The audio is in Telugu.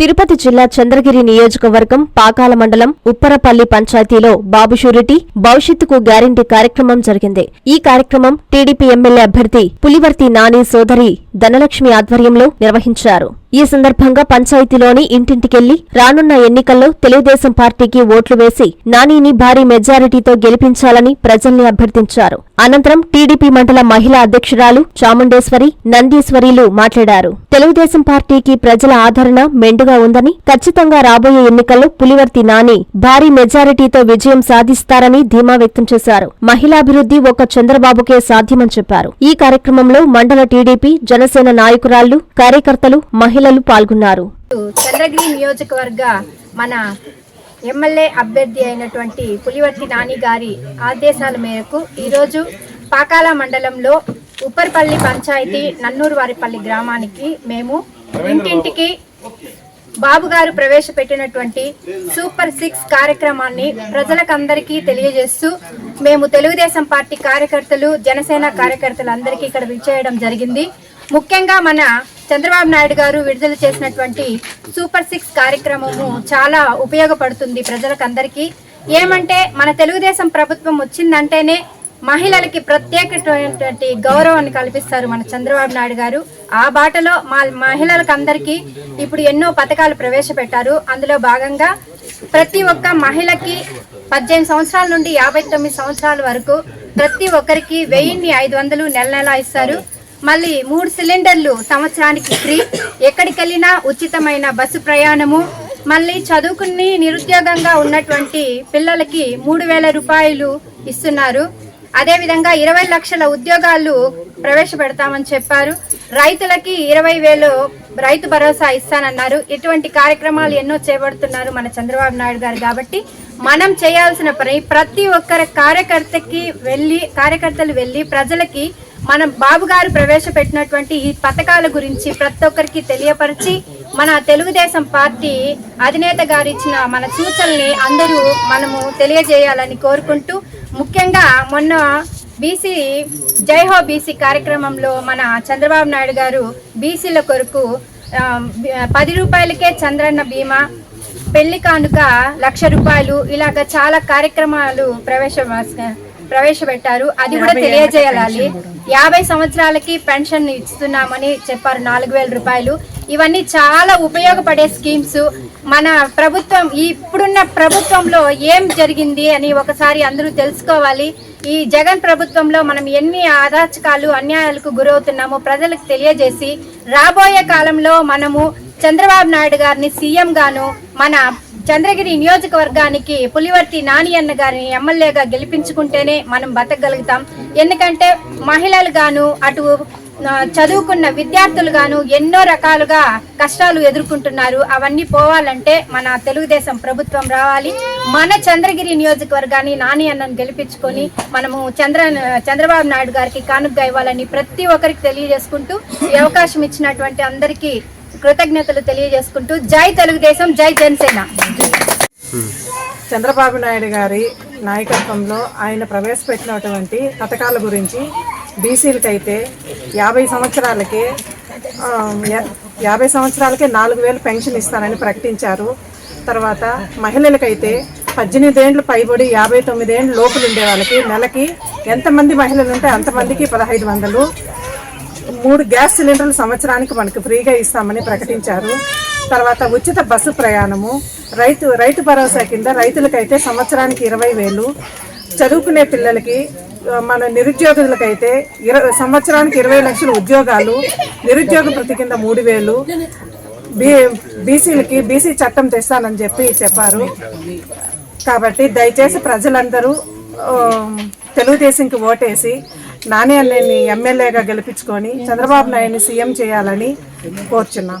తిరుపతి జిల్లా చంద్రగిరి నియోజకవర్గం పాకాల మండలం ఉప్పరపల్లి పంచాయతీలో బాబు షూరిటీ భవిష్యత్తుకు గ్యారంటీ కార్యక్రమం జరిగింది. ఈ కార్యక్రమం టీడీపీ ఎమ్మెల్యే అభ్యర్థి పులివర్తి నాని సోదరి ధనలక్ష్మి ఆధ్వర్యంలో నిర్వహించారు. ఈ సందర్భంగా పంచాయతీలోని ఇంటింటికెళ్ళి రానున్న ఎన్నికల్లో తెలుగుదేశం పార్టీకి ఓట్లు వేసి నానిని భారీ మెజారిటీతో గెలిపించాలని ప్రజల్ని అభ్యర్థించారు. అనంతరం టీడీపీ మండల మహిళా అధ్యక్షురాలు చాముండేశ్వరి నందీశ్వరిలు మాట్లాడారు. తెలుగుదేశం పార్టీకి ప్రజల ఆదరణ మెండుగా ఉందని ఖచ్చితంగా రాబోయే ఎన్నికల్లో పులివర్తి నాని భారీ మెజారిటీతో విజయం సాధిస్తారని ధీమా వ్యక్తం చేశారు. మహిళాభివృద్ధి ఒక చంద్రబాబుకే సాధ్యమని చెప్పారు. ఈ కార్యక్రమంలో మండల టీడీపీ జనసేన నాయకురాళ్ళు కార్యకర్తలు మహిళలు పాల్గొన్నారు. చంద్రగిరి నియోజకవర్గ మన ఎమ్మెల్యే అభ్యర్థి అయినటువంటి పులివర్తి నాని గారి ఆదేశాల మేరకు ఈరోజు పాకాల మండలంలో ఉప్పర్పల్లి పంచాయతీ నన్నూరు వారిపల్లి గ్రామానికి మేము ఇంటింటికి బాబు గారు ప్రవేశపెట్టినటువంటి సూపర్ సిక్స్ కార్యక్రమాన్ని ప్రజలకందరికీ తెలియజేస్తూ మేము తెలుగుదేశం పార్టీ కార్యకర్తలు జనసేన కార్యకర్తలు అందరికీ ఇక్కడ విచ్చేయడం జరిగింది. ముఖ్యంగా మన చంద్రబాబు నాయుడు గారు విడుదల చేసినటువంటి సూపర్ సిక్స్ కార్యక్రమము చాలా ఉపయోగపడుతుంది ప్రజలకందరికీ. ఏమంటే మన తెలుగుదేశం ప్రభుత్వం వచ్చిందంటేనే మహిళలకి ప్రత్యేకమైనటువంటి గౌరవాన్ని కల్పిస్తారు మన చంద్రబాబు నాయుడు గారు. ఆ బాటలో మా మహిళలకు అందరికీ ఇప్పుడు ఎన్నో పథకాలు ప్రవేశపెట్టారు. అందులో భాగంగా ప్రతి ఒక్క మహిళకి పద్దెనిమిది సంవత్సరాల నుండి యాభై తొమ్మిది సంవత్సరాల వరకు ప్రతి ఒక్కరికి వెయ్యిన్ని ఐదు వందలు నెల నెల ఇస్తారు. మళ్ళీ మూడు సిలిండర్లు సంవత్సరానికి ఫ్రీ. ఎక్కడికి వెళ్ళినా ఉచితమైన బస్సు ప్రయాణము. మళ్ళీ చదువుకుని నిరుద్యోగంగా ఉన్నటువంటి పిల్లలకి మూడు వేల రూపాయలు ఇస్తున్నారు. అదేవిధంగా ఇరవై లక్షల ఉద్యోగాలు ప్రవేశపెడతామని చెప్పారు. రైతులకి ఇరవై వేలు రైతు భరోసా ఇస్తానన్నారు. ఇటువంటి కార్యక్రమాలు ఎన్నో చేపడుతున్నారు మన చంద్రబాబు నాయుడు గారు కాబట్టి మనం చేయాల్సిన పని ప్రతి ఒక్కరి కార్యకర్తకి వెళ్ళి కార్యకర్తలు వెళ్ళి ప్రజలకి మనం బాబు గారు ప్రవేశపెట్టినటువంటి ఈ పథకాల గురించి ప్రతి ఒక్కరికి తెలియపరిచి మన తెలుగుదేశం పార్టీ అధినేత గారు ఇచ్చిన మన సూచనల్ని అందరూ మనము తెలియజేయాలని కోరుకుంటూ ముఖ్యంగా మొన్న బీసీ జై హో బీసీ కార్యక్రమంలో మన చంద్రబాబు నాయుడు గారు బీసీల కొరకు పది రూపాయలకే చంద్రన్న బీమా పెళ్ళి కానుక లక్ష రూపాయలు ఇలాగ చాలా కార్యక్రమాలు ప్రవేశ ప్రవేశపెట్టారు. అది కూడా తెలియజేయాలి. యాభై సంవత్సరాలకి పెన్షన్ ఇస్తున్నామని చెప్పారు నాలుగు వేల రూపాయలు. ఇవన్నీ చాలా ఉపయోగపడే స్కీమ్స్. మన ప్రభుత్వం ఇప్పుడున్న ప్రభుత్వంలో ఏం జరిగింది అని ఒకసారి అందరూ తెలుసుకోవాలి. ఈ జగన్ ప్రభుత్వంలో మనం ఎన్ని అరాచకాలు అన్యాయాలకు గురవుతున్నామో ప్రజలకు తెలియజేసి రాబోయే కాలంలో మనము చంద్రబాబు నాయుడు గారిని సీఎం గాను మన చంద్రగిరి నియోజకవర్గానికి పులివర్తి నాని అన్న గారిని ఎమ్మెల్యేగా గెలిపించుకుంటేనే మనం బతకగలుగుతాం. ఎందుకంటే మహిళలు గాను అటు చదువుకున్న విద్యార్థులు గాను ఎన్నో రకాలుగా కష్టాలు ఎదుర్కొంటున్నారు. అవన్నీ పోవాలంటే మన తెలుగుదేశం ప్రభుత్వం రావాలి. మన చంద్రగిరి నియోజకవర్గాన్ని నాని అన్నను గెలిపించుకొని మనము చంద్ర చంద్రబాబు నాయుడు గారికి కానుగ్గా ఇవ్వాలని ప్రతి ఒక్కరికి తెలియజేసుకుంటూ ఈ అవకాశం ఇచ్చినటువంటి అందరికీ కృతజ్ఞతలు తెలియజేసుకుంటూ జై తెలుగుదేశం జై జనసేన. చంద్రబాబు నాయుడు గారి నాయకత్వంలో ఆయన ప్రవేశపెట్టినటువంటి పథకాల గురించి బీసీలకైతే యాభై సంవత్సరాలకే యాభై సంవత్సరాలకే నాలుగు వేలు పెన్షన్ ఇస్తానని ప్రకటించారు. తర్వాత మహిళలకైతే పద్దెనిమిది ఏండ్లు పైబడి యాభై తొమ్మిదేండ్లు లోపలు లోపల ఉండే వాళ్ళకి నెలకి ఎంతమంది మహిళలు ఉంటే అంతమందికి పదహైదు వందలు మూడు గ్యాస్ సిలిండర్లు సంవత్సరానికి మనకు ఫ్రీగా ఇస్తామని ప్రకటించారు. తర్వాత ఉచిత బస్సు ప్రయాణము రైతు రైతు భరోసా కింద రైతులకైతే సంవత్సరానికి ఇరవై వేలు. చదువుకునే పిల్లలకి మన నిరుద్యోగులకైతే ఇరవై సంవత్సరానికి ఇరవై లక్షల ఉద్యోగాలు నిరుద్యోగ ప్రతి కింద మూడు వేలు. బీ బీసీలకి బీసీ చట్టం తెస్తానని చెప్పి చెప్పారు. కాబట్టి దయచేసి ప్రజలందరూ తెలుగుదేశంకి ఓటేసి నాని ఎమ్మెల్యేగా గెలిపించుకొని చంద్రబాబు నాయుడిని సీఎం చేయాలని కోరుచున్నాం.